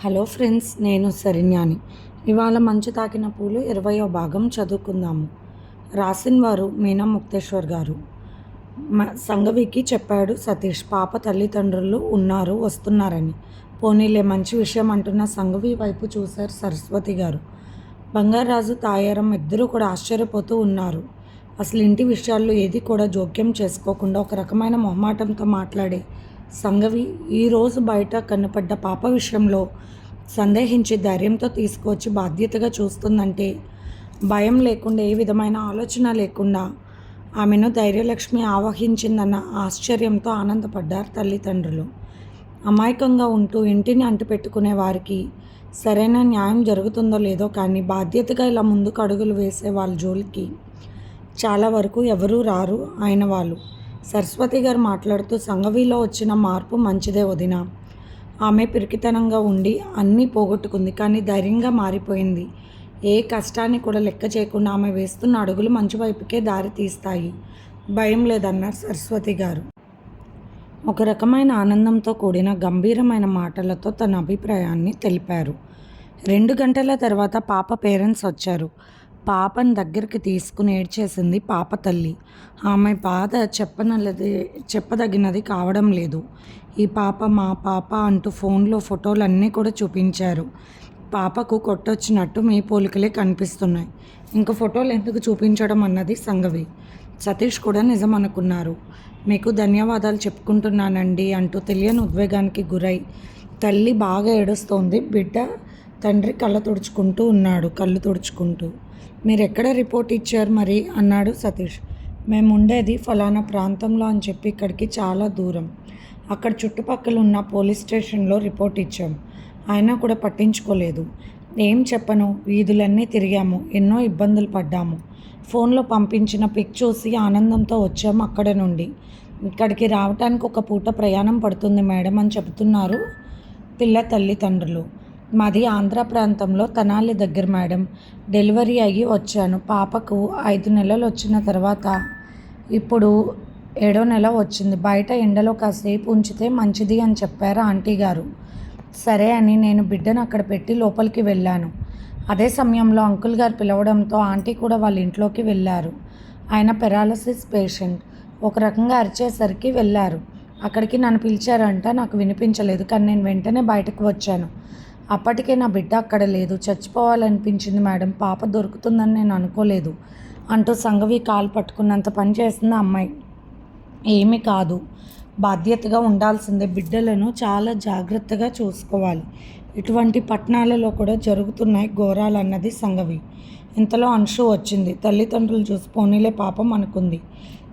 Hello friends నేను సరిన్యాని. ఇవాళ మంచు తాకిన పూలు ఇరవయో భాగం చదువుకుందాము. రాసిన వారు మీనా ముక్తేశ్వర్ గారు. మ- సంగవికి చెప్పాడు సతీష్ పాప తల్లిదండ్రులు ఉన్నారు వస్తున్నారని. పోనీలే మంచి విషయం అంటున్న సంగవి వైపు చూశారు సరస్వతి గారు. బంగారాజు తాయారం ఇద్దరూ కూడా ఆశ్చర్యపోతూ ఉన్నారు. అసలు ఇంటి విషయాల్లో ఏది కూడా జోక్యం చేసుకోకుండా ఒక రకమైన మొహమాటంతో మాట్లాడే సంగవి ఈరోజు బయట కనపడ్డ పాప విషయంలో సందేహించి ధైర్యంతో తీసుకొచ్చి బాధ్యతగా చూస్తుందంటే భయం లేకుండా ఏ విధమైన ఆలోచన లేకుండా ఆమెను ధైర్యలక్ష్మి ఆవహించిందన్న ఆశ్చర్యంతో ఆనందపడ్డారు తల్లిదండ్రులు. అమాయకంగా ఉంటూ ఇంటిని అంటిపెట్టుకునే వారికి సరైన న్యాయం జరుగుతుందో లేదో కానీ బాధ్యతగా ఇలా ముందుకు అడుగులు వేసే వాళ్ళ జోలికి చాలా వరకు ఎవరూ రారు ఆయన వాళ్ళు. సరస్వతి గారు మాట్లాడుతూ సంఘవిలో వచ్చిన మార్పు మంచిదే వదిన. ఆమె పిరికితనంగా ఉండి అన్నీ పోగొట్టుకుంది కానీ ధైర్యంగా మారిపోయింది. ఏ కష్టాన్ని కూడా లెక్క చేయకుండా ఆమె వేస్తున్న అడుగులు మంచి వైపుకే దారి తీస్తాయి. భయం లేదన్నారు సరస్వతి గారు. ఒక రకమైన ఆనందంతో కూడిన గంభీరమైన మాటలతో తన అభిప్రాయాన్ని తెలిపారు. రెండు గంటల తర్వాత పాప పేరెంట్స్ వచ్చారు. పాపని దగ్గరికి తీసుకుని ఏడ్చేసింది పాప తల్లి. ఆమె బాధ చెప్పనది చెప్పదగినది కావడం లేదు. ఈ పాప మా పాప అంటూ ఫోన్లో ఫోటోలు అన్నీ కూడా చూపించారు. పాపకు కొట్టొచ్చినట్టు మీ పోలికలే కనిపిస్తున్నాయి. ఇంక ఫోటోలు ఎందుకు చూపించడం అన్నది సంగవి. సతీష్ కూడా నిజం అనుకున్నారు మీకు ధన్యవాదాలు చెప్పుకుంటున్నానండి అంటూ తెలియని ఉద్వేగానికి గురై తల్లి బాగా ఏడుస్తోంది. బిడ్డ తండ్రి కళ్ళ తుడుచుకుంటూ ఉన్నాడు కళ్ళు తుడుచుకుంటూ. మీరు ఎక్కడ రిపోర్ట్ ఇచ్చారు మరి? అన్నాడు సతీష్. మేము ఉండేది ఫలానా ప్రాంతంలో అని చెప్పి ఇక్కడికి చాలా దూరం. అక్కడ చుట్టుపక్కల ఉన్న పోలీస్ స్టేషన్లో రిపోర్ట్ ఇచ్చాం. అయినా కూడా పట్టించుకోలేదు. ఏం చెప్పను? వీధులన్నీ తిరిగాము. ఎన్నో ఇబ్బందులు పడ్డాము. ఫోన్లో పంపించిన పిక్ చూసి ఆనందంతో వచ్చాము అక్కడ నుండి. ఇక్కడికి రావటానికి ఒక పూట ప్రయాణం పడుతుంది మేడం అని చెబుతున్నారు పిల్ల తల్లిదండ్రులు. మాది ఆంధ్ర ప్రాంతంలో తనాలి దగ్గర మేడం. డెలివరీ అయ్యి వచ్చాను. పాపకు ఐదు నెలలు వచ్చిన తర్వాత ఇప్పుడు ఏడో నెల వచ్చింది. బయట ఎండలో కాసేపు ఉంచితే మంచిది అని చెప్పారు ఆంటీ గారు. సరే అని నేను బిడ్డను అక్కడ పెట్టి లోపలికి వెళ్ళాను. అదే సమయంలో అంకుల్ గారు పిలవడంతో ఆంటీ కూడా వాళ్ళ ఇంట్లోకి వెళ్ళారు. ఆయన పెరాలసిస్ పేషెంట్. ఒక రకంగా అరిచేసరికి వెళ్ళారు. అక్కడికి నన్ను పిలిచారంట. నాకు వినిపించలేదు. కానీ నేను వెంటనే బయటకు వచ్చాను. అప్పటికే నా బిడ్డ అక్కడ లేదు. చచ్చిపోవాలనిపించింది మేడం. పాప దొరుకుతుందని నేను అనుకోలేదు. అంటూ సంగవి కాలు పట్టుకున్నంత పని చేసింది ఆ అమ్మాయి. ఏమీ కాదు. బాధ్యతగా ఉండాల్సిందే. బిడ్డలను చాలా జాగ్రత్తగా చూసుకోవాలి. ఇటువంటి పట్టణాలలో కూడా జరుగుతున్నాయి ఘోరాలు అన్నది సంగవి. ఇంతలో అంశు వచ్చింది. తల్లిదండ్రులు చూసి పోనీలే పాపం అనుకుంది.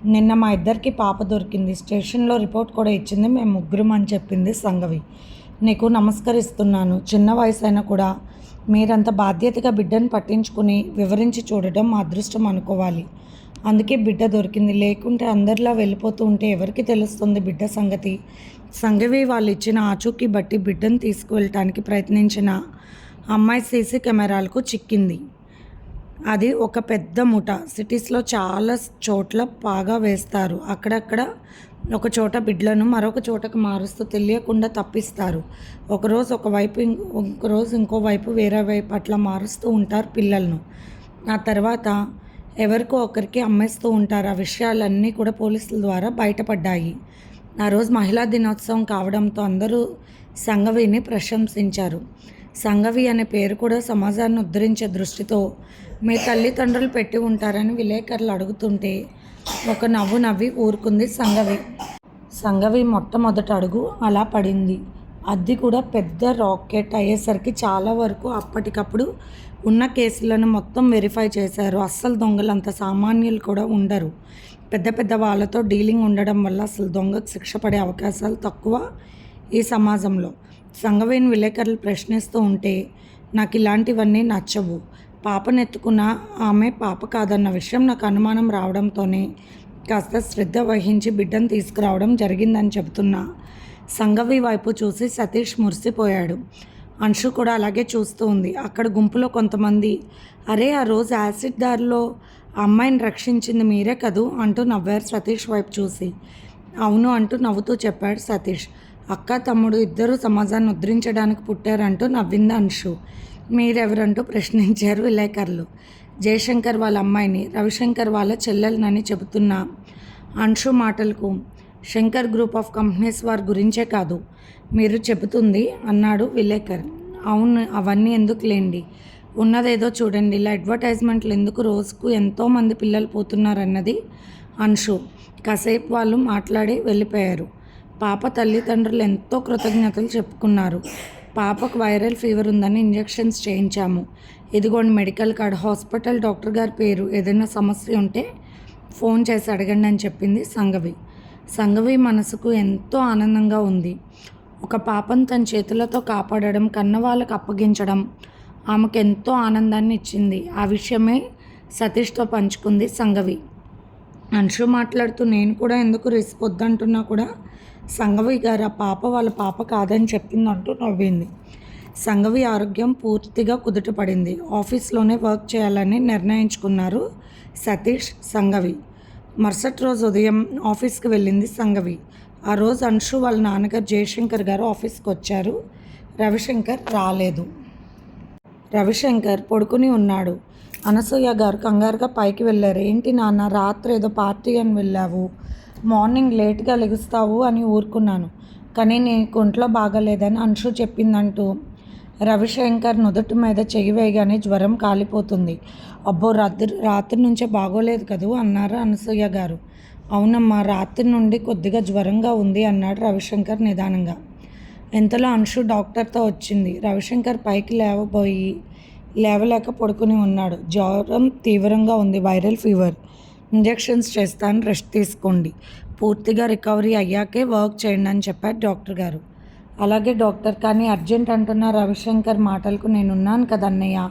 నిన్న మా ఇద్దరికి పాప దొరికింది. స్టేషన్లో రిపోర్ట్ కూడా ఇచ్చింది. మేము ముగ్గురం అని చెప్పింది సంగవి. నీకు నమస్కరిస్తున్నాను. చిన్న వయసు అయినా కూడా మీరంత బాధ్యతగా బిడ్డను పట్టించుకుని వివరించి చూడడం మా అదృష్టం అనుకోవాలి. అందుకే బిడ్డ దొరికింది. లేకుంటే అందరిలా వెళ్ళిపోతూ ఉంటే ఎవరికి తెలుస్తుంది బిడ్డ సంగతి? సంగవి వాళ్ళు ఇచ్చిన ఆచూకీ బట్టి బిడ్డను తీసుకువెళ్ళటానికి ప్రయత్నించిన అమ్మాయి సీసీ కెమెరాలకు చిక్కింది. అది ఒక పెద్ద ముఠ సిటీస్లో చాలా చోట్ల బాగా వేస్తారు. అక్కడక్కడ ఒక చోట బిడ్లను మరొక చోటకు మారుస్తూ తెలియకుండా తప్పిస్తారు. ఒకరోజు ఒకవైపు ఇం- ఇంకోవైపు వేరే వైపు అట్లా మారుస్తూ ఉంటారు పిల్లలను. ఆ తర్వాత ఎవరికో ఒకరికి అమ్మేస్తూ ఉంటారు. ఆ విషయాలన్నీ కూడా పోలీసుల ద్వారా బయటపడ్డాయి. ఆ రోజు మహిళా దినోత్సవం కావడంతో అందరూ సంగవిని ప్రశంసించారు. సంగవి అనే పేరు కూడా సమాజాన్ని ఉద్ధరించే దృష్టితో మీ తల్లిదండ్రులు పెట్టి ఉంటారని విలేకరులు అడుగుతుంటే ఒక నవ్వు నవ్వి ఊరుకుంది సంగవి. సంగవి మొట్టమొదటి అడుగు అలా పడింది. అది కూడా పెద్ద రాకెట్ అయ్యేసరికి చాలా వరకు అప్పటికప్పుడు ఉన్న కేసులను మొత్తం వెరిఫై చేశారు. అస్సలు దొంగలు అంత సామాన్యులు కూడా ఉండరు. పెద్ద పెద్ద వాళ్ళతో డీలింగ్ ఉండడం వల్ల అసలు దొంగకు శిక్ష పడే అవకాశాలు తక్కువ ఈ సమాజంలో. సంగవేణి విలేకరులు ప్రశ్నిస్తూ ఉంటే నాకు ఇలాంటివన్నీ నచ్చవు. పాపనెత్తుకున్న ఆమె పాప కాదన్న విషయం నాకు అనుమానం రావడంతోనే కాస్త శ్రద్ధ వహించి బిడ్డను తీసుకురావడం జరిగిందని చెబుతున్నా. సంగవి వైపు చూసి సతీష్ మురిసిపోయాడు. అంశు కూడా అలాగే చూస్తూ ఉంది. అక్కడ గుంపులో కొంతమంది అరే ఆ రోజు యాసిడ్ దారిలో అమ్మాయిని రక్షించింది మీరే కదూ? అంటూ నవ్వారు సతీష్ వైపు చూసి. అవును అంటూ నవ్వుతూ చెప్పాడు సతీష్. అక్క తమ్ముడు ఇద్దరు సమాజాన్ని ఉద్ధరించడానికి పుట్టారంటూ నవ్వింది అంశు. మీరెవరంటూ ప్రశ్నించారు విలేకరులు. జయశంకర్ వాళ్ళ అమ్మాయిని రవిశంకర్ వాళ్ళ చెల్లెలనని చెబుతున్న అంశు మాటలకు శంకర్ గ్రూప్ ఆఫ్ కంపెనీస్ వారి గురించే కాదు మీరు చెబుతుంది అన్నాడు విలేకర్. అవును అవన్నీ ఎందుకు లేండి? ఉన్నదేదో చూడండి ఇలా అడ్వర్టైజ్మెంట్లు ఎందుకు రోజుకు ఎంతోమంది పిల్లలు పోతున్నారన్నది అంశు. కాసేపు వాళ్ళు మాట్లాడి వెళ్ళిపోయారు. పాప తల్లిదండ్రులు ఎంతో కృతజ్ఞతలు చెప్పుకున్నారు. పాపకు వైరల్ ఫీవర్ ఉందని ఇంజెక్షన్స్ చేయించాము. ఇదిగోండి మెడికల్ కార్డ్. హాస్పిటల్ డాక్టర్ గారి పేరు. ఏదైనా సమస్య ఉంటే ఫోన్ చేసి అడగండి అని చెప్పింది సంగవి. సంగవి మనసుకు ఎంతో ఆనందంగా ఉంది. ఒక పాపను తన చేతులతో కాపాడడం కన్న వాళ్ళకు అప్పగించడం ఆమెకు ఎంతో ఆనందాన్ని ఇచ్చింది. ఆ విషయమే సతీష్తో పంచుకుంది సంగవి. అంశు మాట్లాడుతూ నేను కూడా ఎందుకు రిస్క్ వద్దంటున్నా కూడా సంగవి గారు ఆ పాప వాళ్ళ పాప కాదని చెప్పిందంటూ నవ్వింది. సంగవి ఆరోగ్యం పూర్తిగా కుదుటపడింది. ఆఫీస్లోనే వర్క్ చేయాలని నిర్ణయించుకున్నారు సతీష్ సంగవి. మరుసటి రోజు ఉదయం ఆఫీస్కి వెళ్ళింది సంగవి. ఆ రోజు అంశు వాళ్ళ నాన్నగారు జయశంకర్ గారు ఆఫీస్కి వచ్చారు. రవిశంకర్ రాలేదు. రవిశంకర్ పడుకుని ఉన్నాడు. అనసూయ గారు కంగారుగా పైకి వెళ్ళారు. ఏంటి నాన్న రాత్రి ఏదో పార్టీ అని వెళ్ళావు. మార్నింగ్ లేట్గా లెగుస్తావు అని ఊరుకున్నాను. కానీ నీకు ఒంట్లో బాగాలేదని అంశు చెప్పిందంటూ రవిశంకర్ నుదుటి మీద చెయ్యి వేయగానే జ్వరం కాలిపోతుంది. అబ్బో రాత్రి రాత్రి నుంచే బాగోలేదు కదూ అన్నారు అనసూయ గారు. అవునమ్మా రాత్రి నుండి కొద్దిగా జ్వరంగా ఉంది అన్నాడు రవిశంకర్ నిదానంగా. ఇంతలో అంశు డాక్టర్తో వచ్చింది. రవిశంకర్ పైకి లేవబోయి లేవలేక పడుకుని ఉన్నాడు. జ్వరం తీవ్రంగా ఉంది వైరల్ ఫీవర్. ఇంజెక్షన్స్ చేస్తాను రెస్ట్ తీసుకోండి. పూర్తిగా రికవరీ అయ్యాకే వర్క్ చేయండి అని చెప్పారు డాక్టర్ గారు. అలాగే డాక్టర్ కానీ అర్జెంట్ అంటున్న రవిశంకర్ మాటలకు నేనున్నాను కదా అన్నయ్య.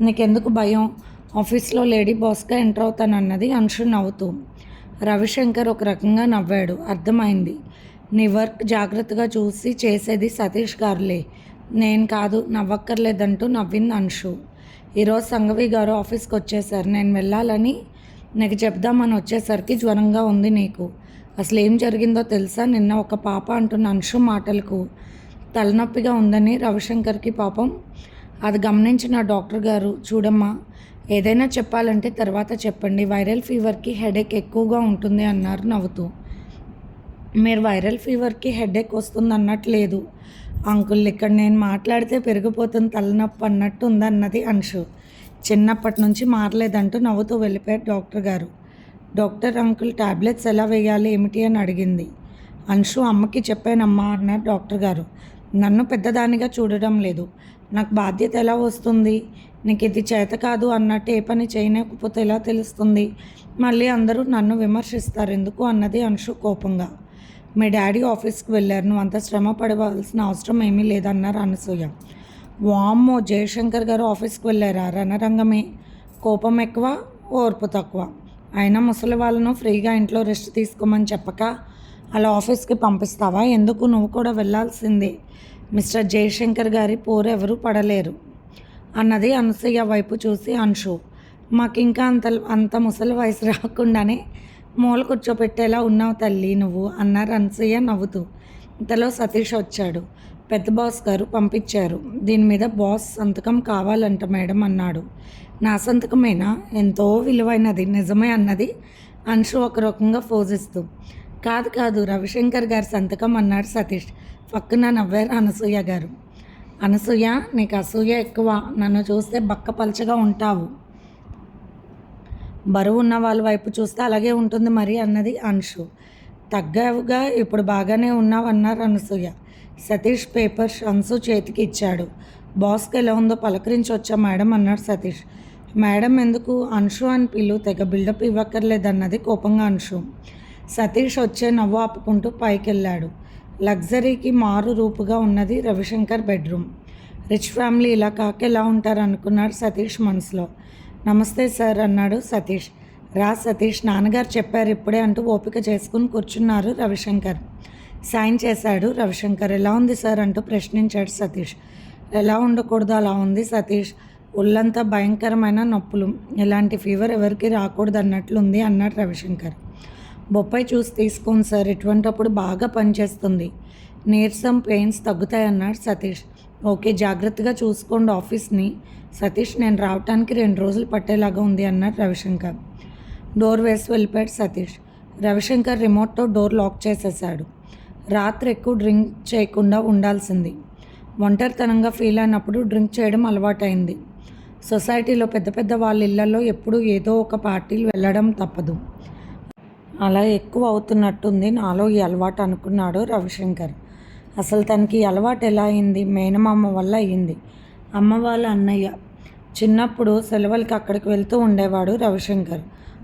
నీకెందుకు భయం? ఆఫీస్లో లేడీ బాస్గా ఎంటర్ అవుతానన్నది అంశు నవ్వుతూ. రవిశంకర్ ఒక రకంగా నవ్వాడు. అర్థమైంది. నీ వర్క్ జాగ్రత్తగా చూసి చేసేది సతీష్ గారులే. నేను కాదు నవ్వక్కర్లేదంటూ నవ్వింది అంశు. ఈరోజు సంఘవి గారు ఆఫీస్కి వచ్చేసారు. నేను వెళ్ళాలని నీకు చెప్దామని వచ్చేసరికి జ్వరంగా ఉంది నీకు. అసలు ఏం జరిగిందో తెలుసా? నిన్న ఒక పాప అంటున్న అంశు మాటలకు తలనొప్పిగా ఉందని రవిశంకర్కి పాపం. అది గమనించిన డాక్టర్ గారు చూడమ్మా ఏదైనా చెప్పాలంటే తర్వాత చెప్పండి. వైరల్ ఫీవర్కి హెడేక్ ఎక్కువగా ఉంటుంది అన్నారు నవ్వుతూ. మీరు వైరల్ ఫీవర్కి హెడేక్ వస్తుంది అన్నట్లేదు అంకుల్ ఇక్కడ నేను మాట్లాడితే పెరిగిపోతుంది తలనొప్పి అన్నట్టు ఉందన్నది అంశు. చిన్నప్పటి నుంచి మారలేదంటూ నవ్వుతూ వెళ్ళిపోయారు డాక్టర్ గారు. డాక్టర్ అంకుల్ టాబ్లెట్స్ ఎలా వేయాలి ఏమిటి అని అడిగింది. అంశు అమ్మకి చెప్పానమ్మా అన్నారు డాక్టర్ గారు. నన్ను పెద్దదానిగా చూడడం లేదు. నాకు బాధ్యత ఎలా వస్తుంది? నీకు ఇది చేత కాదు అన్నట్టు ఏ పని చేయలేకపోతే ఎలా తెలుస్తుంది? మళ్ళీ అందరూ నన్ను విమర్శిస్తారు ఎందుకు అన్నది అంశు కోపంగా. మీ డాడీ ఆఫీస్కి వెళ్ళారు నువ్వు అంత శ్రమ పడవలసిన అవసరం ఏమీ లేదన్నారు అనసూయ. వామ్మో జయశంకర్ గారు ఆఫీస్కి వెళ్ళారా? రణరంగమే. కోపం ఎక్కువ ఓర్పు తక్కువ. అయినా ముసలి వాళ్ళను ఫ్రీగా ఇంట్లో రెస్ట్ తీసుకోమని చెప్పక అలా ఆఫీస్కి పంపిస్తావా? ఎందుకు? నువ్వు కూడా వెళ్ళాల్సిందే. మిస్టర్ జయశంకర్ గారి పోరు పడలేరు అన్నది అనసూయ వైపు చూసి అంశు. మాకు ఇంకా అంత అంత ముసలి వయసు రాకుండానే మూల కూర్చోపెట్టేలా ఉన్నావు తల్లి నువ్వు అన్నారు అనసూయ నవ్వుతూ. ఇంతలో సతీష్ వచ్చాడు. పెద్ద బాస్ గారు పంపించారు. దీని మీద బాస్ సంతకం కావాలంట మేడం అన్నాడు. నా సంతకమేనా? ఎంతో విలువైనది నిజమే అన్నది అంశు ఒక రకంగా ఫోజిస్తూ. కాదు కాదు రవిశంకర్ గారి సంతకం అన్నాడు సతీష్. పక్కన నవ్వారు అనసూయ గారు. అనసూయ నీకు అసూయ ఎక్కువ. నన్ను చూస్తే బక్క పలచగా ఉంటావు. బరువు ఉన్న వాళ్ళ వైపు చూస్తే అలాగే ఉంటుంది మరి అన్నది అంశు తగ్గావుగా ఇప్పుడు బాగానే ఉన్నావు అన్నారు అనసూయ. సతీష్ పేపర్స్ అంశు చేతికి ఇచ్చాడు. బాస్కి ఎలా ఉందో పలకరించి వచ్చా మేడం అన్నాడు సతీష్. మేడం ఎందుకు అంశు అని పిల్లు తెగ బిల్డప్ ఇవ్వక్కర్లేదన్నది కోపంగా అంశు సతీష్ వచ్చే నవ్వు ఆపుకుంటూ పైకి వెళ్ళాడు లగ్జరీకి మారు రూపుగా ఉన్నది రవిశంకర్ బెడ్రూమ్. రిచ్ ఫ్యామిలీ ఇలా కాక ఎలా ఉంటారు అనుకున్నాడు సతీష్ మనసులో. నమస్తే సార్ అన్నాడు సతీష్. రా సతీష్ నాన్నగారు చెప్పారు ఇప్పుడే అంటూ ఓపిక చేసుకుని కూర్చున్నారు రవిశంకర్. సాయం చేశాడు రవిశంకర్. ఎలా ఉంది సార్ అంటూ ప్రశ్నించాడు సతీష్. ఎలా ఉండకూడదు అలా ఉంది సతీష్. ఒళ్ళంతా భయంకరమైన నొప్పులు. ఇలాంటి ఫీవర్ ఎవరికి రాకూడదు అన్నట్లుంది అన్నాడు రవిశంకర్. బొప్పాయి చూసి తీసుకోండి సార్ ఇటువంటప్పుడు బాగా పనిచేస్తుంది. నీరసం పెయిన్స్ తగ్గుతాయన్నాడు సతీష్. ఓకే జాగ్రత్తగా చూసుకోండి ఆఫీస్ని. సతీష్ నేను రావటానికి రెండు రోజులు పట్టేలాగా ఉంది అన్నాడు రవిశంకర్. డోర్ వేసి వెళ్ళిపోయాడు సతీష్. రవిశంకర్ రిమోట్తో డోర్ లాక్ చేసేసాడు రాత్రి ఎక్కువ డ్రింక్ చేయకుండా ఉండాల్సింది. ఒంటరితనంగా ఫీల్ అయినప్పుడు డ్రింక్ చేయడం అలవాటైంది. సొసైటీలో పెద్ద పెద్ద వాళ్ళ ఇళ్ళలో ఎప్పుడూ ఏదో ఒక పార్టీలు వెళ్ళడం తప్పదు. అలా ఎక్కువ అవుతున్నట్టుంది నాలో ఈ అలవాటు అనుకున్నాడు రవిశంకర్. అసలు తనకి అలవాటు ఎలా అయింది? మేనమామ వల్ల అయ్యింది అమ్మ వాళ్ళ అన్నయ్య. చిన్నప్పుడు సెలవులకి అక్కడికి వెళ్తూ ఉండేవాడు రవిశంకర్.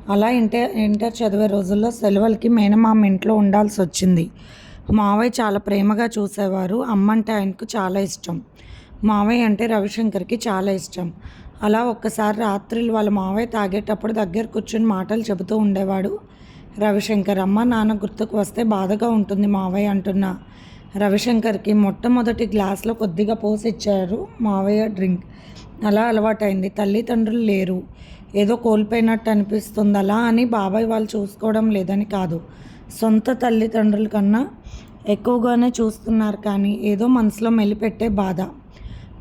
అలా ఇంటర్ ఇంటర్ చదివే రోజుల్లో సెలవులకి మేనమామ ఇంట్లో ఉండాల్సి వచ్చింది మావయ్య చాలా ప్రేమగా చూసేవారు. అమ్మ అంటే ఆయనకు చాలా ఇష్టం. మావయ్య అంటే రవిశంకర్కి చాలా ఇష్టం. అలా ఒక్కసారి రాత్రులు వాళ్ళ మావయ్య తాగేటప్పుడు దగ్గర కూర్చొని మాటలు చెబుతూ ఉండేవాడు. రవిశంకర్ అమ్మ నాన్న గుర్తుకు వస్తే బాధగా ఉంటుంది మావయ్య అంటున్నా. రవిశంకర్కి మొట్టమొదటి గ్లాస్లో కొద్దిగా పోసి ఇచ్చారు మావయ్య డ్రింక్. అలా అలవాటైంది. తల్లిదండ్రులు లేరు. ఏదో కోల్పోయినట్టు అనిపిస్తుంది అలా అని బాబాయ్ వాళ్ళు చూసుకోవడం లేదని కాదు. సొంత తల్లిదండ్రుల కన్నా ఎక్కువగానే చూస్తున్నారు కానీ ఏదో మనసులో మెలిపెట్టే బాధ.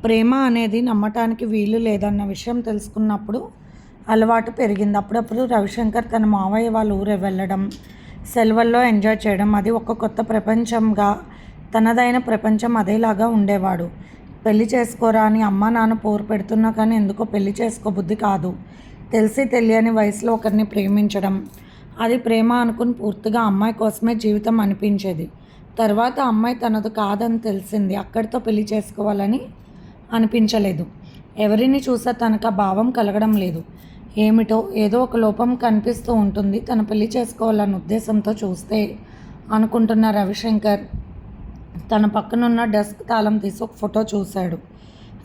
ప్రేమ అనేది నమ్మటానికి వీలు లేదన్న విషయం తెలుసుకున్నప్పుడు అలవాటు పెరిగింది. అప్పుడప్పుడు రవిశంకర్ తన మావయ్య వాళ్ళ ఊరే వెళ్ళడం సెలవుల్లో ఎంజాయ్ చేయడం అది ఒక కొత్త ప్రపంచంగా తనదైన ప్రపంచం అదేలాగా ఉండేవాడు. పెళ్ళి చేసుకోరా అని అమ్మ నాన్న పోరు పెడుతున్నా కానీ ఎందుకో పెళ్ళి చేసుకోబుద్ధి కాదు. తెలిసి తెలియని వయసులో ఒకరిని ప్రేమించడం అది ప్రేమ అనుకుని పూర్తిగా అమ్మాయి కోసమే జీవితం అనిపించేది. తర్వాత అమ్మాయి తనది కాదని తెలిసింది. అక్కడితో పెళ్ళి చేసుకోవాలని అనిపించలేదు. ఎవరిని చూసా తనకు ఆ భావం కలగడం లేదు. ఏమిటో ఏదో ఒక లోపం కనిపిస్తూ ఉంటుంది. తన పెళ్ళి చేసుకోవాలన్న ఉద్దేశంతో చూస్తే అనుకుంటున్న రవిశంకర్ తన పక్కనున్న డెస్క్ తాళం తీసి ఒక ఫోటో చూశాడు.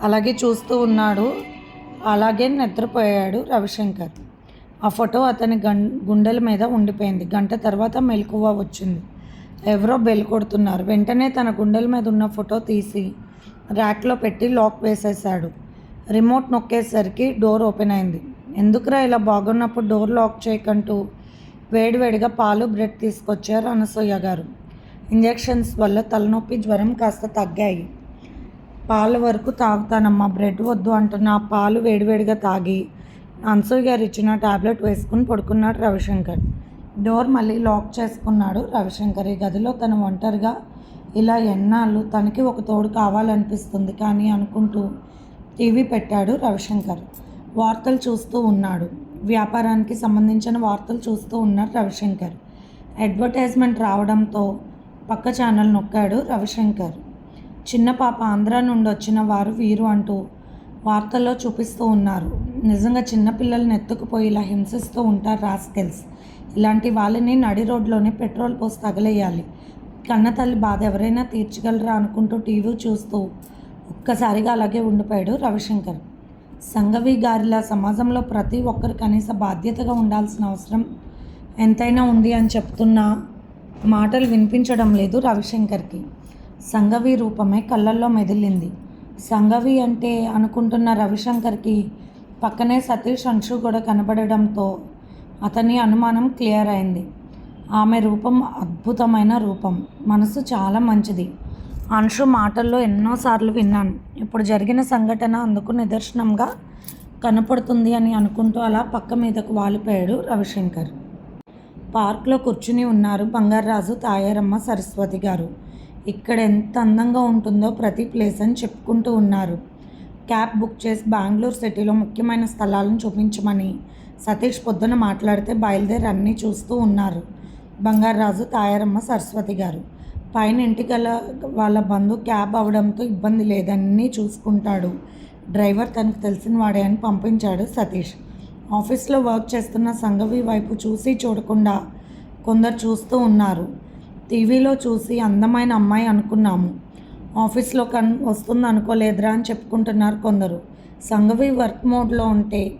అలాగే చూస్తూ ఉన్నాడు. అలాగే నిద్రపోయాడు రవిశంకర్. ఆ ఫోటో అతని గం గుండెల మీద ఉండిపోయింది. గంట తర్వాత మెలకువ వచ్చింది. ఎవరో బెల్ కొడుతున్నారు. వెంటనే తన గుండెల మీద ఉన్న ఫోటో తీసి ర్యాక్లో పెట్టి లాక్ వేసేసాడు రిమోట్ నొక్కేసరికి డోర్ ఓపెన్ అయింది. ఎందుకురా ఇలా బాగున్నప్పుడు డోర్ లాక్ చేయకంటూ వేడివేడిగా పాలు బ్రెడ్ తీసుకొచ్చారు అనసూయ గారు. ఇంజెక్షన్స్ వల్ల తలనొప్పి జ్వరం కాస్త తగ్గాయి. పాలు వరకు తాగుతానమ్మా బ్రెడ్ వద్దు అంటున్న పాలు వేడివేడిగా తాగి అన్సూయ్ గారు ఇచ్చిన టాబ్లెట్ వేసుకుని పడుకున్నాడు రవిశంకర్. డోర్ మళ్ళీ లాక్ చేసుకున్నాడు రవిశంకర్. ఈ గదిలో తను ఒంటరిగా ఇలా ఎన్నాళ్ళు తనకి ఒక తోడు కావాలనిపిస్తుంది కానీ అనుకుంటూ టీవీ పెట్టాడు రవిశంకర్. వార్తలు చూస్తూ ఉన్నాడు. వ్యాపారానికి సంబంధించిన వార్తలు చూస్తూ ఉన్నాడు రవిశంకర్. అడ్వర్టైజ్మెంట్ రావడంతో పక్క ఛానల్ నొక్కాడు రవిశంకర్. చిన్న పాప ఆంధ్ర నుండి వచ్చిన వారు వీరు అంటూ వార్తల్లో చూపిస్తూ ఉన్నారు. నిజంగా చిన్నపిల్లల్ని ఎత్తుకుపోయి ఇలా హింసిస్తూ ఉంటారు రాస్కెల్స్. ఇలాంటి వాళ్ళని నడి రోడ్లోనే పెట్రోల్ పోసి తగలేయాలి. కన్న తల్లి బాధ ఎవరైనా తీర్చగలరా అనుకుంటూ టీవీ చూస్తూ ఒక్కసారిగా అలాగే ఉండిపోయాడు రవిశంకర్. సంఘవి గారిలా సమాజంలో ప్రతి ఒక్కరు కనీస బాధ్యతగా ఉండాల్సిన అవసరం ఎంతైనా ఉంది అని చెప్తున్న మాటలు వినిపించడం లేదు రవిశంకర్కి. సంఘవి రూపమే కళ్ళల్లో మెదిలింది. సంగవి అంటే అనుకుంటున్న రవిశంకర్కి పక్కనే సతీష్ అంశు కూడా కనబడడంతో అతని అనుమానం క్లియర్ అయింది. ఆమె రూపం అద్భుతమైన రూపం. మనసు చాలా మంచిది. అంశు మాటల్లో ఎన్నోసార్లు విన్నాను. ఇప్పుడు జరిగిన సంఘటన అందుకు నిదర్శనంగా కనపడుతుంది అని అనుకుంటూ అలా పక్క మీదకు వాలిపోయాడు రవిశంకర్. పార్క్లో కూర్చుని ఉన్నారు బంగారాజు తాయారమ్మ సరస్వతి గారు. ఇక్కడ ఎంత అందంగా ఉంటుందో ప్రతి ప్లేస్ అని చెప్పుకుంటూ ఉన్నారు. క్యాబ్ బుక్ చేసి బెంగళూరు సిటీలో ముఖ్యమైన స్థలాలను చూపించమని సతీష్ పొద్దున మాట్లాడితే బయలుదేరి అన్నీ చూస్తూ ఉన్నారు. బంగారాజు తాయారమ్మ సరస్వతి గారు. పైన ఇంటికల వాళ్ళ బంధు క్యాబ్ అవడంతో ఇబ్బంది లేదన్నీ చూసుకుంటాడు. డ్రైవర్ తనకు తెలిసిన వాడే అని పంపించాడు సతీష్. ఆఫీస్లో వర్క్ చేస్తున్న సంఘవి వైపు చూసి చూడకుండా కొందరు చూస్తూ ఉన్నారు. టీవీలో చూసి అందమైన అమ్మాయి అనుకున్నాము. ఆఫీస్లో కన్ వస్తుంది అనుకోలేదురా అని చెప్పుకుంటున్నారు కొందరు. సంఘవి వర్క్ మోడ్లో ఉంటే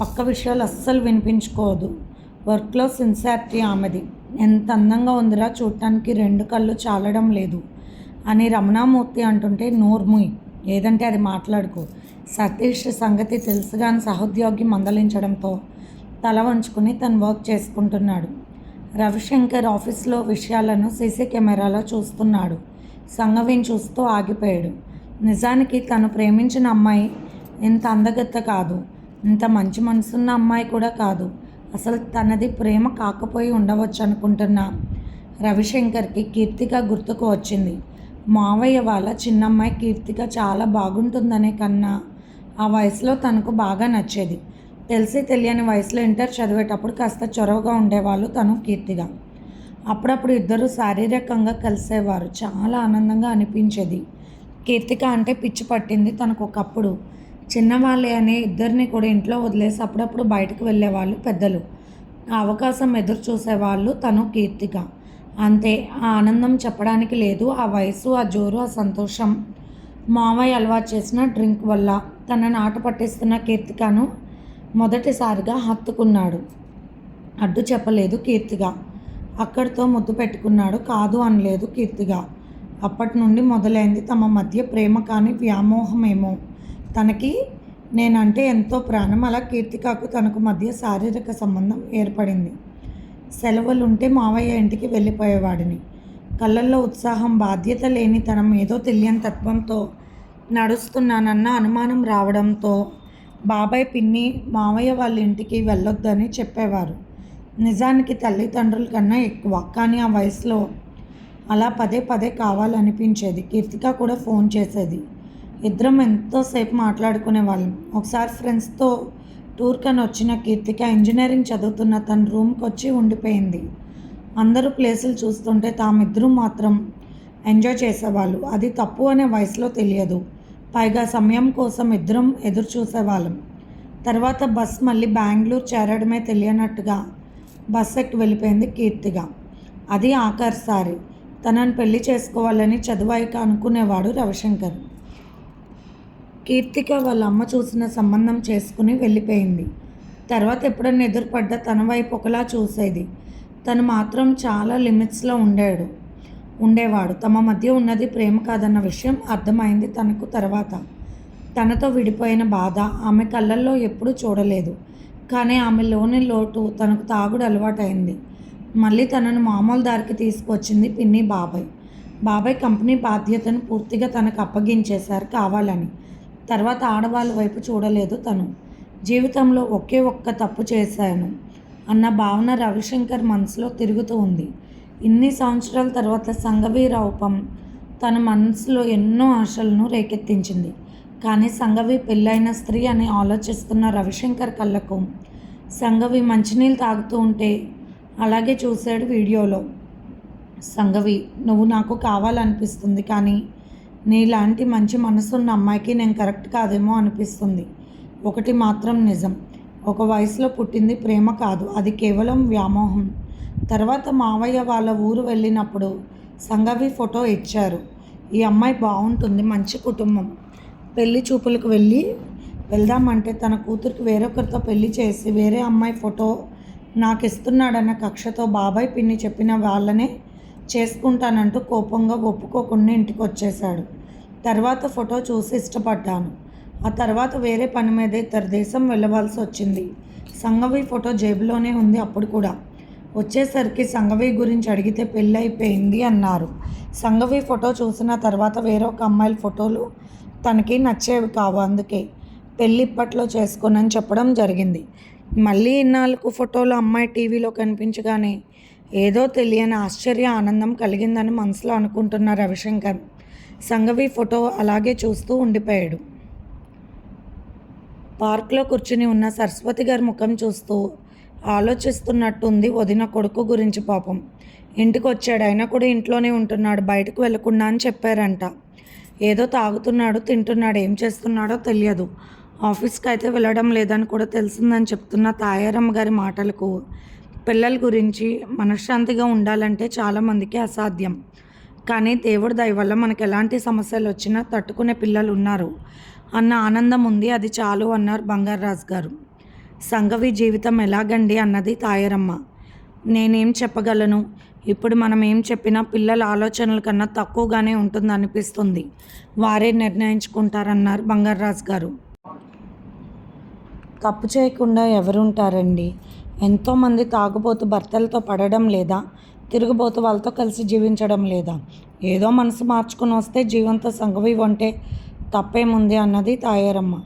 పక్క విషయాలు అస్సలు వినిపించుకోదు. వర్క్లో సిన్సారిటీ ఆమెది. ఎంత అందంగా ఉందిరా చూడటానికి రెండు కళ్ళు చాలడం లేదు. అని రమణామూర్తి అంటుంటే నోర్ముయ్ ఏదంటే అది మాట్లాడుకో. సతీష్ సంగతి తెలుసుగాని సహోద్యోగి మందలించడంతో తల వంచుకుని తను వర్క్ చేసుకుంటున్నాడు. రవిశంకర్ ఆఫీస్లో విషయాలను సీసీ కెమెరాలో చూస్తున్నాడు. సంగవిని చూస్తూ ఆగిపోయాడు. నిజానికి తను ప్రేమించిన అమ్మాయి ఇంత అందగత్త కాదు. ఇంత మంచి మనసున్న అమ్మాయి కూడా కాదు. అసలు తనది ప్రేమ కాకపోయి ఉండవచ్చు అనుకుంటున్న రవిశంకర్కి కీర్తిక గుర్తుకు వచ్చింది. మావయ్య వాళ్ళ చిన్నమ్మాయి కీర్తిక చాలా బాగుంటుందనే కన్నా ఆ వయసులో తనకు బాగా నచ్చేది. తెలిసి తెలియని వయసులో ఇంటర్ చదివేటప్పుడు కాస్త చొరవగా ఉండేవాళ్ళు తను కీర్తిగా. అప్పుడప్పుడు ఇద్దరు శారీరకంగా కలిసేవారు. చాలా ఆనందంగా అనిపించేది. కీర్తిక అంటే పిచ్చి పట్టింది తనకు ఒకప్పుడు చిన్నవాళ్ళే అనే ఇద్దరిని కూడా ఇంట్లో వదిలేసి అప్పుడప్పుడు బయటకు వెళ్ళేవాళ్ళు పెద్దలు. ఆ అవకాశం ఎదురు చూసేవాళ్ళు తను కీర్తిక. అంతే ఆ ఆనందం చెప్పడానికి లేదు. ఆ వయసు ఆ జోరు ఆ సంతోషం. మామయ్య అలవాటు చేసిన డ్రింక్ వల్ల తనని ఆట పట్టిస్తున్న కీర్తికను మొదటిసారిగా హత్తుకున్నాడు. అడ్డు చెప్పలేదు కీర్తిగా. అక్కడితో ముద్దు పెట్టుకున్నాడు కాదు అనలేదు కీర్తిగా. అప్పటి నుండి మొదలైంది తమ మధ్య ప్రేమ కానీ వ్యామోహమేమో. తనకి నేనంటే ఎంతో ప్రాణం. అలా కీర్తికాకు తనకు మధ్య శారీరక సంబంధం ఏర్పడింది. సెలవులుంటే మావయ్య ఇంటికి వెళ్ళిపోయేవాడిని. కళ్ళల్లో ఉత్సాహం బాధ్యత లేని తనం ఏదో తెలియని తత్వంతో నడుస్తున్నానన్న అనుమానం రావడంతో బాబాయ్ పిన్ని మావయ్య వాళ్ళ ఇంటికి వెళ్ళొద్దని చెప్పేవారు. నిజానికి తల్లిదండ్రుల కన్నా ఎక్కువ. కానీ ఆ వయసులో అలా పదే పదే కావాలనిపించేది. కీర్తిక కూడా ఫోన్ చేసేది. ఇద్దరం ఎంతోసేపు మాట్లాడుకునే వాళ్ళం. ఒకసారి ఫ్రెండ్స్తో టూర్ కని వచ్చిన కీర్తిక ఇంజనీరింగ్ చదువుతున్న తన రూమ్కి వచ్చి ఉండిపోయింది. అందరూ ప్లేసులు చూస్తుంటే తామిద్దరూ మాత్రం ఎంజాయ్ చేసేవాళ్ళు. అది తప్పు అనే వయసులో తెలియదు. పైగా సమయం కోసం ఇద్దరం ఎదురు చూసేవాళ్ళం తర్వాత బస్ మళ్ళీ బెంగళూరు చేరడమే తెలియనట్టుగా బస్ ఎక్కి వెళ్ళిపోయింది కీర్తిగా. అది ఆఖరిసారి తనని పెళ్ళి చేసుకోవాలని చదువాయిక అనుకునేవాడు రవిశంకర్. కీర్తిక వాళ్ళ అమ్మ చూసిన సంబంధం చేసుకుని వెళ్ళిపోయింది. తర్వాత ఎప్పుడన్నా ఎదురుపడ్డా తన వైపు ఒకలా చూసేది. తను మాత్రం చాలా లిమిట్స్లో ఉండాడు. ఉండేవాడు. తమ మధ్య ఉన్నది ప్రేమ కాదన్న విషయం అర్థమైంది తనకు తర్వాత. తనతో విడిపోయిన బాధ ఆమె కళ్ళల్లో ఎప్పుడూ చూడలేదు. కానీ ఆమెలోని లోటు తనకు తాగుడు అలవాటైంది. మళ్ళీ తనను మామూలు దారికి తీసుకొచ్చింది పిన్ని బాబాయ్. బాబాయ్ కంపెనీ బాధ్యతను పూర్తిగా తనకు అప్పగించేశారు కావాలని. తర్వాత ఆడవాళ్ళ వైపు చూడలేదు తను. జీవితంలో ఒకే ఒక్క తప్పు చేశాను అన్న భావన రవిశంకర్ మనసులో తిరుగుతూ ఉంది. ఇన్ని సంవత్సరాల తర్వాత సంఘవీర రూపం తన మనసులో ఎన్నో ఆశలను రేకెత్తించింది. కానీ సంఘవి పెళ్ళైన స్త్రీ అని ఆలోచిస్తున్న రవిశంకర్ కళ్ళకు సంఘవి మంచినీళ్ళు తాగుతూ ఉంటే అలాగే చూశాడు వీడియోలో. సంఘవి నువ్వు నాకు కావాలనిపిస్తుంది కానీ నీలాంటి మంచి మనసున్న అమ్మాయికి నేను కరెక్ట్ కాదేమో అనిపిస్తుంది. ఒకటి మాత్రం నిజం ఒక వయసులో పుట్టింది ప్రేమ కాదు అది కేవలం వ్యామోహం. తర్వాత మావయ్య వాళ్ళ ఊరు వెళ్ళినప్పుడు సంగవి ఫోటో ఇచ్చారు. ఈ అమ్మాయి బాగుంటుంది మంచి కుటుంబం. పెళ్ళి చూపులకు వెళ్ళి వెళ్దామంటే తన కూతురికి వేరొకరితో పెళ్ళి చేసి వేరే అమ్మాయి ఫోటో నాకు ఇస్తున్నాడన్న కక్షతో బాబాయ్ పిన్ని చెప్పిన వాళ్ళనే చేసుకుంటానంటూ కోపంగా ఒప్పుకోకుండా ఇంటికి వచ్చేశాడు. తర్వాత ఫోటో చూసి ఇష్టపడ్డాను. ఆ తర్వాత వేరే పని మీద ఇతర దేశం వెళ్ళవలసి వచ్చింది. సంగవి ఫోటో జేబులోనే ఉంది అప్పుడు కూడా. వచ్చేసరికి సంగవి గురించి అడిగితే పెళ్ళి అయిపోయింది అన్నారు. సంగవి ఫోటో చూసిన తర్వాత వేరొక అమ్మాయిల ఫోటోలు తనకి నచ్చేవి కావు. అందుకే పెళ్ళి ఇప్పట్లో చేసుకోనని చెప్పడం జరిగింది. మళ్ళీ ఇన్నాళ్ళకు ఫోటోలు అమ్మాయి టీవీలో కనిపించగానే ఏదో తెలియని ఆశ్చర్య ఆనందం కలిగిందని మనసులో అనుకుంటున్న రవిశంకర్ సంగవి ఫోటో అలాగే చూస్తూ ఉండిపోయాడు. పార్క్లో కూర్చుని ఉన్న సరస్వతి గారి ముఖం చూస్తూ ఆలోచిస్తున్నట్టుంది వదిన కొడుకు గురించి పాపం. ఇంటికి వచ్చాడు అయినా కూడా ఇంట్లోనే ఉంటున్నాడు బయటకు వెళ్ళకుండా అని చెప్పారంట. ఏదో తాగుతున్నాడు తింటున్నాడు ఏం చేస్తున్నాడో తెలియదు. ఆఫీస్కి అయితే వెళ్ళడం లేదని కూడా తెలిసిందని చెప్తున్న తాయారమ్మ గారి మాటలకు పిల్లల గురించి మనశ్శాంతిగా ఉండాలంటే చాలామందికి అసాధ్యం. కానీ దేవుడి దయ వల్ల మనకు ఎలాంటి సమస్యలు వచ్చినా తట్టుకునే పిల్లలు ఉన్నారు. అన్న ఆనందం ఉంది అది చాలు అన్నారు బంగారాజు గారు సంఘవి జీవితం ఎలాగండి అన్నది తాయారమ్మ. నేనేం చెప్పగలను? ఇప్పుడు మనం ఏం చెప్పినా పిల్లల ఆలోచనల కన్నా తక్కువగానే ఉంటుంది అనిపిస్తుంది వారే నిర్ణయించుకుంటారన్నారు బంగారరాజు గారు. తప్పు చేయకుండా ఎవరుంటారండి? ఎంతోమంది తాగుబోతు భర్తలతో పడడం లేదా తిరుగుబోతు వాళ్ళతో కలిసి జీవించడం లేదా ఏదో మనసు మార్చుకుని వస్తే జీవంతో సంగవి వంటే తప్పేముంది అన్నది తాయారమ్మ.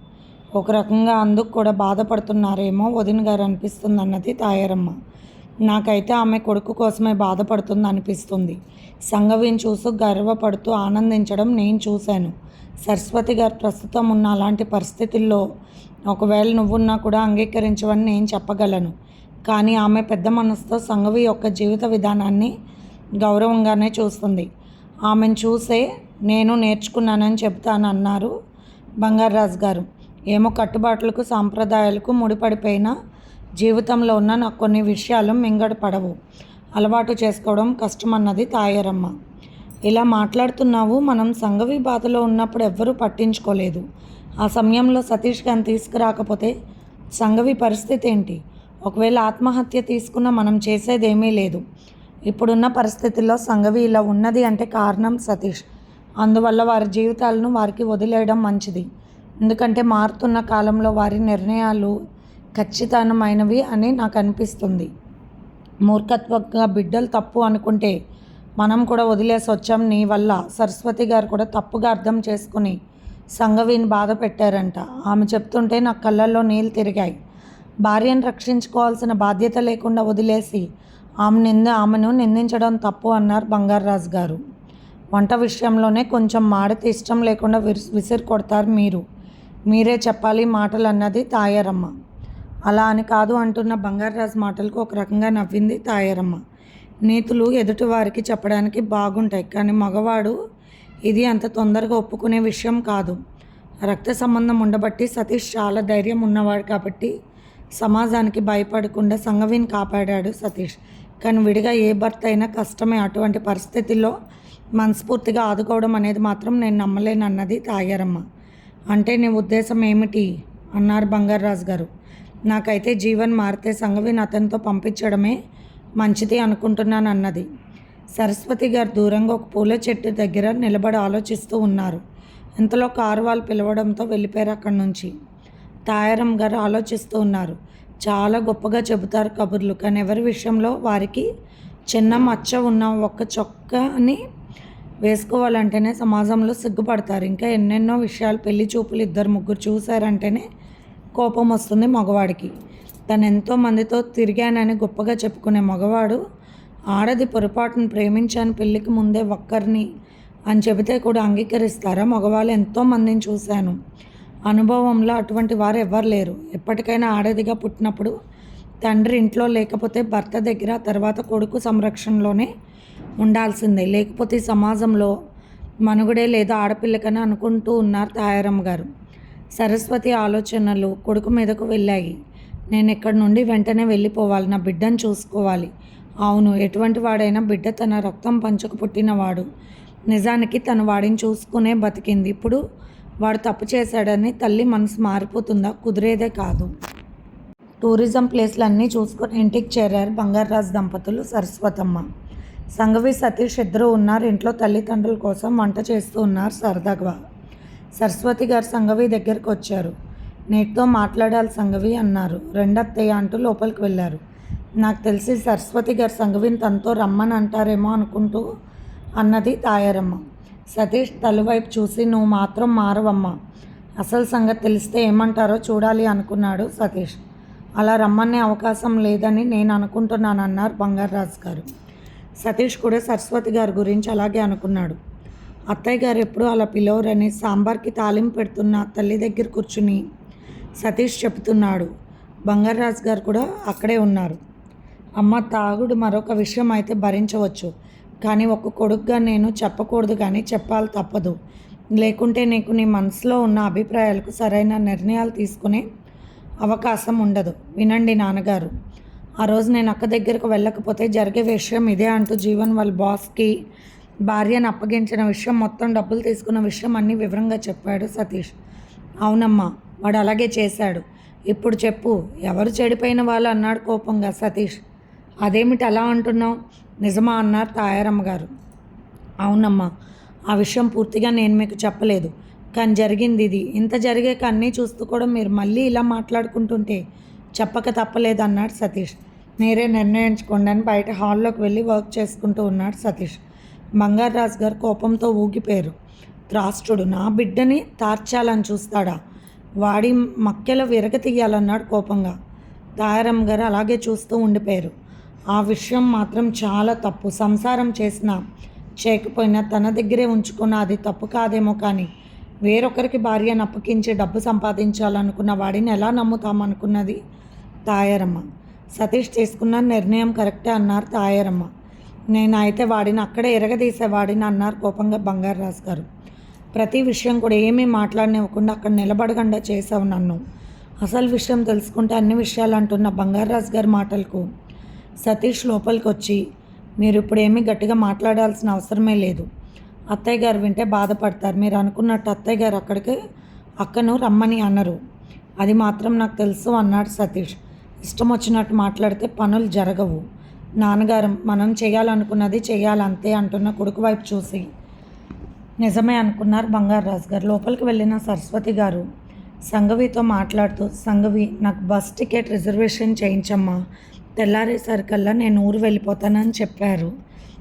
ఒక రకంగా అందుకు కూడా బాధపడుతున్నారేమో వదిన గారు అనిపిస్తుంది అన్నది తాయారమ్మ. నాకైతే ఆమె కొడుకు కోసమే బాధపడుతుంది అనిపిస్తుంది సంగవిని చూస్తూ గర్వపడుతూ ఆనందించడం నేను చూశాను. సరస్వతి గారు ప్రస్తుతం ఉన్న అలాంటి పరిస్థితుల్లో ఒకవేళ నువ్వున్నా కూడా అంగీకరించవని నేను చెప్పగలను. కానీ ఆమె పెద్ద మనసుతో సంగవి యొక్క జీవిత విధానాన్ని గౌరవంగానే చూస్తుంది. ఆమెను చూసే నేను నేర్చుకున్నానని చెప్తానన్నారు బంగారరాజు గారు. ఏమో కట్టుబాట్లకు సాంప్రదాయాలకు ముడిపడిపోయిన జీవితంలో ఉన్న నాకు కొన్ని విషయాలు మింగడ పడవు. అలవాటు చేసుకోవడం కష్టమన్నది తాయారమ్మ. ఇలా మాట్లాడుతున్నావు మనం సంఘవి బాధలో ఉన్నప్పుడు ఎవ్వరూ పట్టించుకోలేదు. ఆ సమయంలో సతీష్ గారిని తీసుకురాకపోతే సంఘవి పరిస్థితి ఏంటి? ఒకవేళ ఆత్మహత్య తీసుకున్న మనం చేసేదేమీ లేదు. ఇప్పుడున్న పరిస్థితుల్లో సంఘవి ఇలా ఉన్నది అంటే కారణం సతీష్. అందువల్ల వారి జీవితాలను వారికి వదిలేయడం మంచిది. ఎందుకంటే మారుతున్న కాలంలో వారి నిర్ణయాలు ఖచ్చితమైనవి అని నాకు అనిపిస్తుంది. మూర్ఖత్వంగా బిడ్డలు తప్పు అనుకుంటే మనం కూడా వదిలేసి వచ్చాం నీ వల్ల. సరస్వతి గారు కూడా తప్పుగా అర్థం చేసుకుని సంఘవిని బాధ పెట్టారంట. ఆమె చెప్తుంటే నా కళ్ళల్లో నీళ్ళు తిరిగాయి. భార్యను రక్షించుకోవాల్సిన బాధ్యత లేకుండా వదిలేసి ఆమె నింద ఆమెను నిందించడం తప్పు అన్నారు బంగారరాజు గారు. వంట విషయంలోనే కొంచెం మాడత ఇష్టం లేకుండా విసిరు కొడతారు మీరు. మీరే చెప్పాలి మాటలు అన్నది తాయారమ్మ. అలా అని కాదు అంటున్న బంగారరాజు మాటలకు ఒక రకంగా నవ్వింది తాయారమ్మ. నీతులు ఎదుటివారికి చెప్పడానికి బాగుంటాయి కానీ మగవాడు ఇది అంత తొందరగా ఒప్పుకునే విషయం కాదు. రక్త సంబంధం ఉండబట్టి సతీష్ చాలా ధైర్యం ఉన్నవాడు కాబట్టి సమాజానికి భయపడకుండా సంఘవిని కాపాడాడు సతీష్. కానీ విడిగా ఏ భర్త అయినా కష్టమే. అటువంటి పరిస్థితుల్లో మనస్ఫూర్తిగా ఆదుకోవడం అనేది మాత్రం నేను నమ్మలేను అన్నది తాయారమ్మ. అంటే నీ ఉద్దేశం ఏమిటి? అన్నారు బంగారాజు గారు. నాకైతే జీవన్ మారితే సంగవిని అతనితో పంపించడమే మంచిది అనుకుంటున్నాను అన్నది సరస్వతి గారు దూరంగా ఒక పూల చెట్టు దగ్గర నిలబడి ఆలోచిస్తూ ఉన్నారు. ఇంతలో కారు వాళ్ళు పిలవడంతో వెళ్ళిపోయారు అక్కడి నుంచి. తాయారం గారు ఆలోచిస్తూ ఉన్నారు. చాలా గొప్పగా చెబుతారు కబుర్లు కానీ ఎవరి విషయంలో వారికి చిన్న మచ్చ ఉన్న ఒక్క చొక్కాని వేసుకోవాలంటేనే సమాజంలో సిగ్గుపడతారు. ఇంకా ఎన్నెన్నో విషయాలు పెళ్ళి చూపులు ఇద్దరు ముగ్గురు చూశారంటేనే కోపం వస్తుంది మగవాడికి. తను ఎంతో మందితో తిరిగానని గొప్పగా చెప్పుకునే మగవాడు ఆడది పొరపాటును ప్రేమించాను పెళ్ళికి ముందే ఒక్కరిని అని చెబితే కూడా అంగీకరిస్తారా? మగవాళ్ళు ఎంతో మందిని చూశాను. అనుభవంలో అటువంటి వారు ఎవ్వరు లేరు. ఎప్పటికైనా ఆడదిగా పుట్టినప్పుడు తండ్రి ఇంట్లో లేకపోతే భర్త దగ్గర తర్వాత కొడుకు సంరక్షణలోనే ఉండాల్సిందే. లేకపోతే సమాజంలో మనుగడే లేదా ఆడపిల్లకని అనుకుంటూ ఉన్నారు తాయారమ్మ గారు. సరస్వతి ఆలోచనలు కొడుకు మీదకు వెళ్ళాయి. నేను ఇక్కడి నుండి వెంటనే వెళ్ళిపోవాలి. నా బిడ్డను చూసుకోవాలి. అవును ఎటువంటి వాడైనా బిడ్డ తన రక్తం పంచుకు పుట్టినవాడు. నిజానికి తన వాడిని చూసుకునే బతికింది. ఇప్పుడు వాడు తప్పు చేశాడని తల్లి మనసు మారిపోతుందా? కుదిరేదే కాదు. టూరిజం ప్లేస్లన్నీ చూసుకొని ఇంటికి చేరారు బంగారరాజు దంపతులు సరస్వతమ్మ. సంఘవి సతీష్ ఇద్దరు ఉన్నారు. ఇంట్లో తల్లిదండ్రుల కోసం వంట చేస్తూ ఉన్నారు సరదాగా. సరస్వతి గారు సంఘవి దగ్గరికి వచ్చారు. నేటితో మాట్లాడాలి సంఘవి అన్నారు. రెండత్తయ్య అంటూ లోపలికి వెళ్ళారు. నాకు తెలిసి సరస్వతి గారు సంఘవిని తనతో రమ్మని అంటారేమో అనుకుంటూ అన్నది తాయారమ్మ. సతీష్ తలువైపు చూసి నువ్వు మాత్రం మారవమ్మా. అసలు సంగతి తెలిస్తే ఏమంటారో చూడాలి అనుకున్నాడు సతీష్. అలా రమ్మనే అవకాశం లేదని నేను అనుకుంటున్నాను అన్నారు గారు. సతీష్ కూడా సరస్వతి గారి గురించి అలాగే అనుకున్నాడు. అత్తయ్య గారు ఎప్పుడూ అలా పిలవరని సాంబార్కి తాలింపు పెడుతున్న తల్లి దగ్గర కూర్చుని సతీష్ చెప్తున్నాడు బంగారాజు గారు కూడా అక్కడే ఉన్నారు. అమ్మ తాగుడు మరొక విషయం అయితే భరించవచ్చు. కానీ ఒక కొడుకుగా నేను చెప్పకూడదు కానీ చెప్పాలి తప్పదు. లేకుంటే నీకు నీ మనసులో ఉన్న అభిప్రాయాలకు సరైన నిర్ణయాలు తీసుకునే అవకాశం ఉండదు. వినండి నాన్నగారు. ఆ రోజు నేను అక్క దగ్గరకు వెళ్ళకపోతే జరిగే విషయం ఇదే అంటూ జీవన్ వాళ్ళ బాస్కి భార్యను అప్పగించిన విషయం మొత్తం డబ్బులు తీసుకున్న విషయం అన్నీ వివరంగా చెప్పాడు సతీష్. అవునమ్మా వాడు అలాగే చేశాడు. ఇప్పుడు చెప్పు ఎవరు చెడిపోయిన వాళ్ళు అన్నాడు కోపంగా సతీష్. అదేమిటి అలా అంటున్నావు? నిజమా అన్నారు తాయారమ్మ గారు. అవునమ్మా ఆ విషయం పూర్తిగా నేను మీకు చెప్పలేదు. కానీ జరిగింది ఇది. ఇంత జరిగాక అన్నీ చూస్తూ కూడా మీరు మళ్ళీ ఇలా మాట్లాడుకుంటుంటే చెప్పక తప్పలేదు అన్నాడు సతీష్. మీరే నిర్ణయించుకోండి అని బయట హాల్లోకి వెళ్ళి వర్క్ చేసుకుంటూ ఉన్నాడు సతీష్. బంగారాజు గారు కోపంతో ఊగిపోయారు. త్రాష్ట్రుడు నా బిడ్డని తార్చాలని చూస్తాడా? వాడి మక్కెలో విరగతీయాలన్నాడు కోపంగా. తాయారమ్మ గారు అలాగే చూస్తూ ఉండిపోయారు. ఆ విషయం మాత్రం చాలా తప్పు. సంసారం చేసినా చేయకపోయినా తన దగ్గరే ఉంచుకున్న అది తప్పు కాదేమో కానీ వేరొకరికి భార్యను అప్పగించి డబ్బు సంపాదించాలనుకున్న వాడిని ఎలా నమ్ముతామనుకున్నది? తాయారమ్మ. సతీష్ తీసుకున్న నిర్ణయం కరెక్టే అన్నారు తాయారమ్మ. నేను అయితే వాడిని అక్కడే ఎరగదీసేవాడిని అన్నారు కోపంగా బంగారాజు గారు. ప్రతి విషయం కూడా ఏమీ మాట్లాడనివ్వకుండా అక్కడ నిలబడకుండా చేసావు నన్ను. అసలు విషయం తెలుసుకుంటే అన్ని విషయాలు అంటున్న బంగారాజు గారి మాటలకు సతీష్ లోపలికి వచ్చి మీరు ఇప్పుడు ఏమీ గట్టిగా మాట్లాడాల్సిన అవసరమే లేదు. అత్తయ్య గారు వింటే బాధపడతారు. మీరు అనుకున్నట్టు అత్తయ్య గారు అక్కడికి అక్కను రమ్మని అన్నారు అది మాత్రం నాకు తెలుసు అన్నాడు సతీష్. ఇష్టం వచ్చినట్టు మాట్లాడితే పనులు జరగవు. నాన్నగారు మనం చేయాలనుకున్నది చేయాలంతే అంటున్న కొడుకు వైపు చూసి. నిజమే అనుకున్నారు బంగారరాజు గారు. లోపలికి వెళ్ళిన సరస్వతి గారు సంఘవితో మాట్లాడుతూ సంఘవి నాకు బస్ టికెట్ రిజర్వేషన్ చేయించమ్మా. తెల్లారేసరికల్లా నేను ఊరు వెళ్ళిపోతానని చెప్పారు.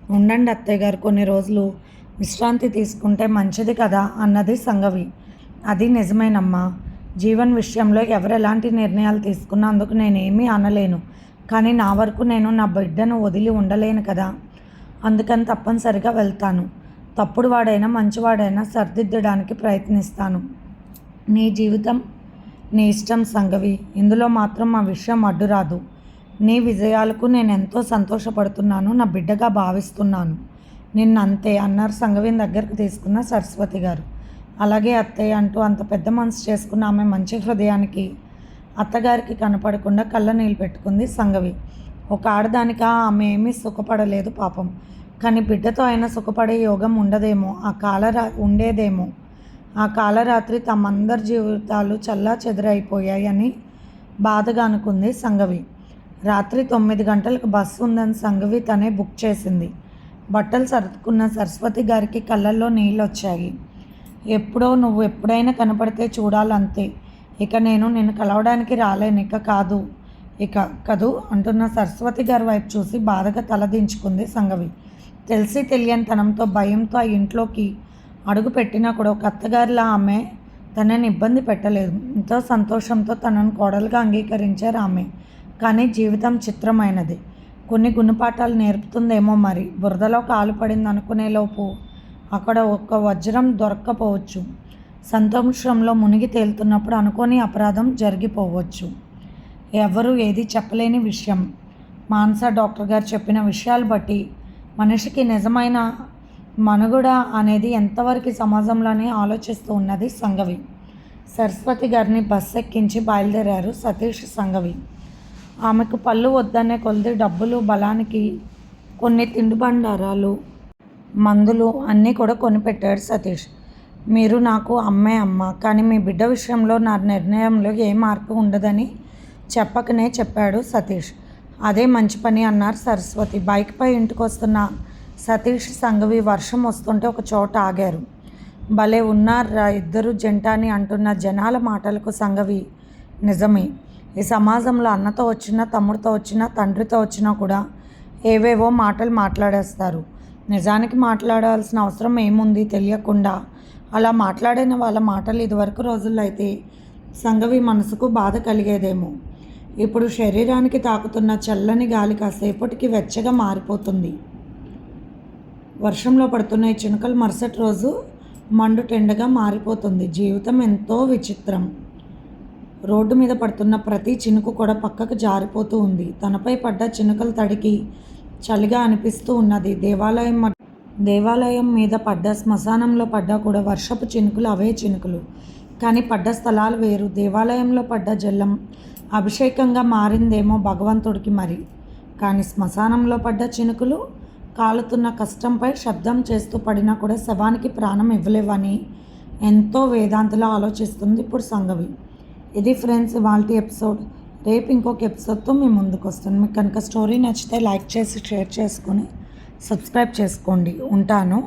ఉండండి అత్తయ్య గారు కొన్ని రోజులు విశ్రాంతి తీసుకుంటే మంచిది కదా అన్నది సంఘవి అది నిజమేనమ్మా. జీవన్ విషయంలో ఎవరు ఎలాంటి నిర్ణయాలు తీసుకున్నా అందుకు నేనేమీ అనలేను. కానీ నా వరకు నేను నా బిడ్డను వదిలి ఉండలేను కదా. అందుకని తప్పనిసరిగా వెళ్తాను. తప్పుడు వాడైనా మంచివాడైనా సరిదిద్దడానికి ప్రయత్నిస్తాను. నీ జీవితం నీ ఇష్టం సంగవి. ఇందులో మాత్రం మా విషయం అడ్డురాదు నీ విజయాలకు నేను ఎంతో సంతోషపడుతున్నాను. నా బిడ్డగా భావిస్తున్నాను. నిన్నంతే అన్నారు సంగవిని దగ్గరకు తీసుకున్న సరస్వతి గారు. అలాగే అత్తయ్య అంటూ అంత పెద్ద మనసు చేసుకున్న ఆమె మంచి హృదయానికి అత్తగారికి కనపడకుండా కళ్ళ నీళ్ళు పెట్టుకుంది సంగవి. ఒక ఆడదానిక ఆమె ఏమీ సుఖపడలేదు పాపం. కానీ బిడ్డతో అయినా సుఖపడే యోగం ఉండదేమో ఆ కాలరా ఉండేదేమో. ఆ కాలరాత్రి తమందరి జీవితాలు చల్లా చెదరైపోయాయని బాధగా అనుకుంది సంగవి. రాత్రి తొమ్మిది గంటలకు బస్సు ఉందని సంగవి తనే బుక్ చేసింది. బట్టలు సర్దుకున్న సరస్వతి గారికి కళ్ళల్లో నీళ్ళు వచ్చాయి ఎప్పుడో నువ్వు ఎప్పుడైనా కనపడితే చూడాలంతే. ఇక నేను నిన్ను కలవడానికి రాలేను. ఇక కాదు. ఇక కదు అంటున్న సరస్వతి గారి వైపు చూసి బాధగా తలదించుకుంది సంగవి. తెలిసి తెలియని తనంతో భయంతో ఆ ఇంట్లోకి అడుగు పెట్టినా కూడా ఒక అత్తగారిలా ఆమె తనని ఇబ్బంది పెట్టలేదు. ఎంతో సంతోషంతో తనను కోడలుగా అంగీకరించారు ఆమె. కానీ జీవితం చిత్రమైనది. కొన్ని గుణపాఠాలు నేర్పుతుందేమో మరి. బురదలో కాలు పడింది అనుకునేలోపు అక్కడ ఒక్క వజ్రం దొరక్కపోవచ్చు. సంతోషంలో మునిగి తేలుతున్నప్పుడు అనుకోని అపరాధం జరిగిపోవచ్చు. ఎవరు ఏది చెప్పలేని విషయం. మాన్సా డాక్టర్ గారు చెప్పిన విషయాలు బట్టి మనిషికి నిజమైన మనుగడ అనేది ఎంతవరకు సమాజంలోనే ఆలోచిస్తూ ఉన్నది సంగవి. సరస్వతి గారిని బస్సు ఎక్కించి బయలుదేరారు సతీష్ సంగవి. ఆమెకు పళ్ళు వద్దనే కొలిది డబ్బులు బలానికి కొన్ని తిండిబండారాలు మందులు అన్నీ కూడా కొనిపెట్టాడు సతీష్. మీరు నాకు అమ్మే అమ్మ కానీ మీ బిడ్డ విషయంలో నా నిర్ణయంలో ఏ మార్పు ఉండదని చెప్పకనే చెప్పాడు సతీష్. అదే మంచి పని అన్నారు సరస్వతి. బైక్పై ఇంటికి వస్తున్న సతీష్ సంఘవి వర్షం వస్తుంటే ఒక చోట ఆగారు. భలే ఉన్నారా ఇద్దరు జంట అని అంటున్న జనాల మాటలకు సంఘవి నిజమే. ఈ సమాజంలో అన్నతో వచ్చినా తమ్ముడితో వచ్చినా తండ్రితో వచ్చినా కూడా ఏవేవో మాటలు మాట్లాడేస్తారు. నిజానికి మాట్లాడాల్సిన అవసరం ఏముంది తెలియకుండా. అలా మాట్లాడిన వాళ్ళ మాటలు ఇదివరకు రోజుల్లో అయితే సంగవి మనసుకు బాధ కలిగేదేమో. ఇప్పుడు శరీరానికి తాకుతున్న చల్లని గాలి కాసేపటికి వెచ్చగా మారిపోతుంది. వర్షంలో పడుతున్న ఈ చినుకలు మరుసటి రోజు మండు టెండగా మారిపోతుంది. జీవితం ఎంతో విచిత్రం. రోడ్డు మీద పడుతున్న ప్రతి చినుకు కూడా పక్కకు జారిపోతూ ఉంది. తనపై పడ్డ చినుకల తడికి చలిగా అనిపిస్తూ ఉన్నది. దేవాలయం మ- దేవాలయం మీద పడ్డ శ్మశానంలో పడ్డా కూడా వర్షపు చినుకులు అవే చినుకులు. కానీ పడ్డ స్థలాలు వేరు. దేవాలయంలో పడ్డ జల్లం అభిషేకంగా మారిందేమో భగవంతుడికి మరి. కానీ శ్మశానంలో పడ్డ చినుకులు కాలుతున్న కష్టంపై శబ్దం చేస్తూ పడినా కూడా శవానికి ప్రాణం ఇవ్వలేవని ఎంతో వేదాంతలో ఆలోచిస్తుంది ఇప్పుడు సంగవి. ఇది ఫ్రెండ్స్ ఇవాళ ఎపిసోడ్. రేపు ఇంకొక ఎపిసోడ్తో మీ ముందుకు వస్తాను. మీకు కనుక స్టోరీ నచ్చితే లైక్ చేసి షేర్ చేసుకొని సబ్స్క్రైబ్ చేసుకోండి. ఉంటాను.